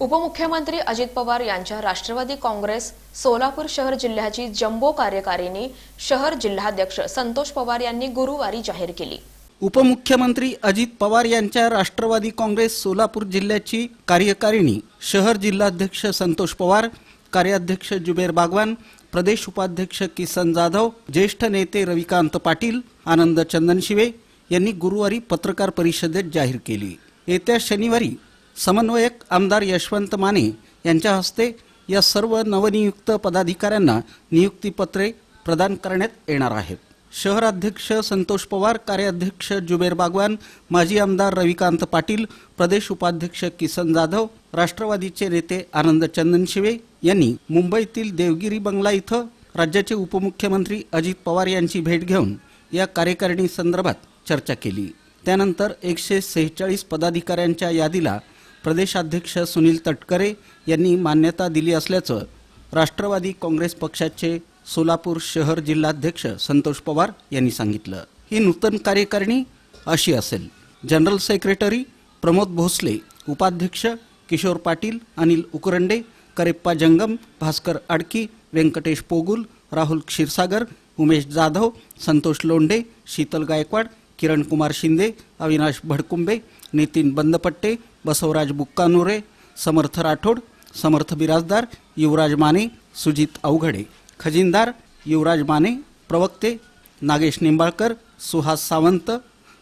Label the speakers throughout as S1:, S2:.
S1: उपमुख्यमंत्री अजित पवार यांच्या राष्ट्रवादी काँग्रेस सोलापूर शहर जिल्ह्याची जम्बो कार्यकारिणी शहर जिल्हाध्यक्ष संतोष पवार यांनी गुरुवारी जाहीर केली.
S2: उपमुख्यमंत्री अजित पवार यांच्या राष्ट्रवादी काँग्रेस सोलापूर जिल्ह्याची कार्यकारिणी शहर जिल्हाध्यक्ष संतोष पवार कार्याध्यक्ष जुबेर बागवान प्रदेश उपाध्यक्ष किसन जाधव ज्येष्ठ नेते रविकांत पाटील आनंद चंदनशिवे यांनी गुरुवारी पत्रकार परिषदेत जाहीर केली. येत्या शनिवारी समन्वयक आमदार यशवंत माने यांच्या हस्ते या सर्व नवनियुक्त पदाधिकाऱ्यांना नियुक्तीपत्रे प्रदान करण्यात येणार आहेत. शहराध्यक्ष संतोष पवार कार्याध्यक्ष जुबेर बागवान माजी आमदार रविकांत पाटील प्रदेश उपाध्यक्ष किसन जाधव राष्ट्रवादीचे नेते आनंद चंदनशिवे यांनी मुंबईतील देवगिरी बंगला इथं राज्याचे उपमुख्यमंत्री अजित पवार यांची भेट घेऊन या कार्यकारिणी संदर्भात चर्चा केली. त्यानंतर एकशे सेहेचाळीस पदाधिकाऱ्यांच्या यादीला प्रदेशाध्यक्ष सुनील तटकरे यांनी मान्यता दिली असल्याचं राष्ट्रवादी काँग्रेस पक्षाचे सोलापूर शहर जिल्हाध्यक्ष संतोष पवार यांनी सांगितलं. ही नूतन कार्यकारिणी अशी असेल. जनरल सेक्रेटरी प्रमोद भोसले उपाध्यक्ष किशोर पाटील अनिल उकरंडे करेप्पा जंगम भास्कर आडकी व्यंकटेश पोगुल राहुल क्षीरसागर उमेश जाधव संतोष लोंढे शीतल गायकवाड किरण कुमार शिंदे अविनाश भडकुंबे नितीन बंदपट्टे बसवराज बुक्कानुरे समर्थ राठोड समर्थ बिराजदार युवराज माने सुजित अवघडे. खजिनदार युवराज माने प्रवक्ते नागेश निंबाळकर सुहास सावंत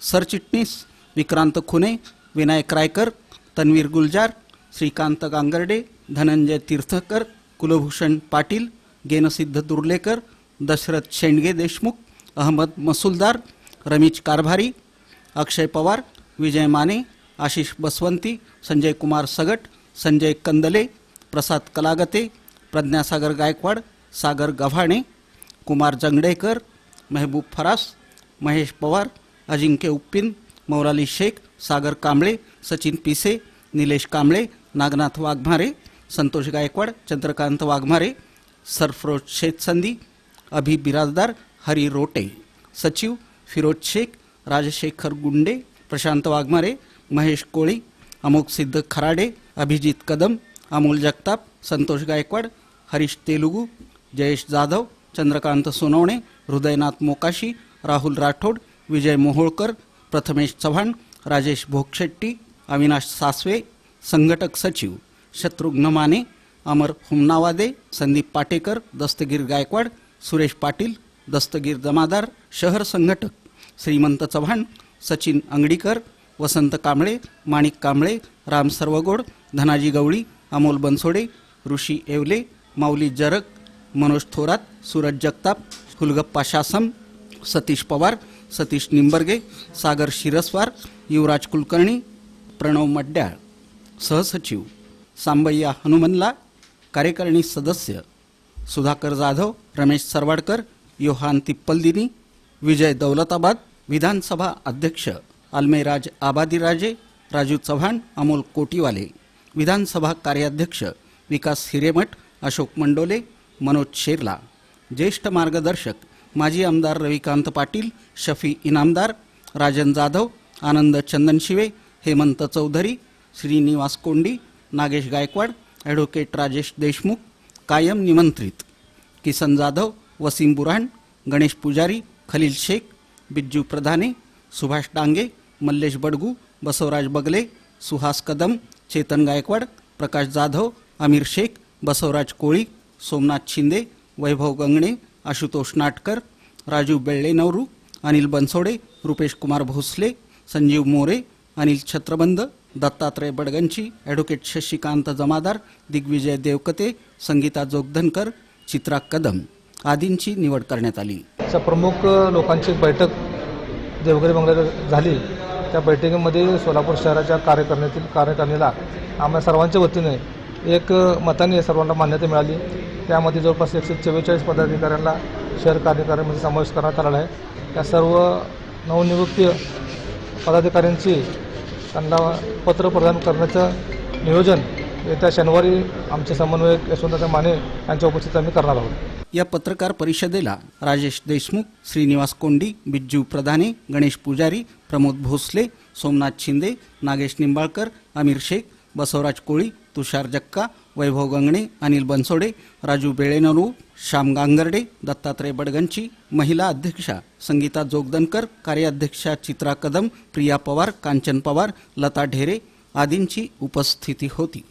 S2: सरचिटणीस विक्रांत खुने विनायक रायकर तन्वीर गुलजार श्रीकांत गांगर्डे धनंजय तीर्थकर कुलभूषण पाटील गेनसिद्ध दुर्लेकर दशरथ शेंडगे देशमुख अहमद मसुलदार रमेश कारभारी अक्षय पवार विजय माने आशिष बसवंती संजय कुमार सगट संजय कंदले प्रसाद कलागते प्रज्ञासागर गायकवाड सागर गव्हाणे कुमार जंगडेकर मेहबूब फरास महेश पवार अजिंक्य उप्पिन मौराली शेख सागर कांबळे सचिन पिसे निलेश कांबळे नागनाथ वाघमारे संतोष गायकवाड चंद्रकांत वाघमारे सरफरोज शेतसंदी अभि बिराजदार हरी रोटे सचिव फिरोज शेख राजशेखर गुंडे प्रशांत वाघमारे महेश कोळी अमोक सिद्ध खराडे अभिजित कदम अमोल जगताप संतोष गायकवाड हरीश तेलुगू जयेश जाधव चंद्रकांत सोनवणे हृदयनाथ मोकाशी राहुल राठोड विजय मोहोळकर प्रथमेश चव्हाण राजेश भोगशेट्टी अविनाश सासवे संघटक सचिव शत्रुघ्न माने अमर हुमनावादे संदीप पाटेकर दस्तगीर गायकवाड सुरेश पाटील दस्तगीर जमादार शहर संघटक श्रीमंत चव्हाण सचिन अंगडीकर वसंत कांबळे माणिक कांबळे राम सर्वगोड धनाजी गवळी अमोल बनसोडे ऋषी येवले माऊली जरग मनोज थोरात सूरज जगताप हुलगप्पा शासम सतीश पवार सतीश निंबर्गे सागर शिरस्वार युवराज कुलकर्णी प्रणव मड्याळ. सहसचिव सांबय्या हनुमनला कार्यकारिणी सदस्य सुधाकर जाधव रमेश सरवाडकर योहान तिप्पलदिनी विजय दौलताबाद विधानसभा अध्यक्ष अल्मेराज आबादीराजे राजू चव्हाण अमोल कोटीवाले विधानसभा कार्याध्यक्ष विकास हिरेमठ अशोक मंडोले मनोज शेरला. ज्येष्ठ मार्गदर्शक माजी आमदार रविकांत पाटील शफी इनामदार राजन जाधव आनंद चंदनशिवे हेमंत चौधरी श्रीनिवास कोंडी नागेश गायकवाड ॲडव्होकेट राजेश देशमुख कायम निमंत्रित. किसन जाधव वसीम बुराण गणेश पुजारी खलील शेख बिज्जू प्रधाने सुभाष डांगे मल्लेश बडगू बसवराज बगले सुहास कदम चेतन गायकवाड प्रकाश जाधव अमीर शेख बसवराज कोळी सोमनाथ शिंदे वैभव गंगणे आशुतोष नाटकर राजू बेळ्ळे नवरू अनिल बनसोडे रुपेश कुमार भोसले संजीव मोरे अनिल छत्रबंद दत्तात्रय बडगंची ॲडव्होकेट शशिकांत जमादार दिग्विजय देवकते संगीता जोगधनकर चित्रा कदम आदींची निवड करण्यात आली.
S3: प्रमुख लोकांची बैठक देवगिरी बंगल्यात झाली. त्या बैठकीमध्ये सोलापूर शहराच्या कार्यकारिणीतील कार्यकारिणीला आम्हाला सर्वांच्या वतीने एक मताने सर्वांना मान्यता मिळाली. त्यामध्ये जवळपास एकशे चव्वेचाळीस पदाधिकाऱ्यांना शहर कार्यकारिणीमध्ये समावेश करण्यात आलेला आहे. त्या सर्व नवनियुक्त पदाधिकाऱ्यांची त्यांना पत्र प्रदान करण्याचं नियोजन येत्या शनिवारी आमचे समन्वयक यशवंतराव माने यांच्या उपस्थितीत आम्ही करणार आहोत.
S2: या पत्रकार परिषदेला राजेश देशमुख श्रीनिवास कोंडी बिज्जू प्रधाने गणेश पुजारी प्रमोद भोसले सोमनाथ शिंदे नागेश निंबाळकर अमीर शेख बसवराज कोळी तुषार जक्का वैभव गंगणे अनिल बनसोडे राजू बेळेनरू श्याम गांगर्डे दत्तात्रय बडगंची महिला अध्यक्षा संगीता जोगदनकर कार्याध्यक्षा चित्रा कदम प्रिया पवार कांचन पवार लता ढेरे आदींची उपस्थिती होती.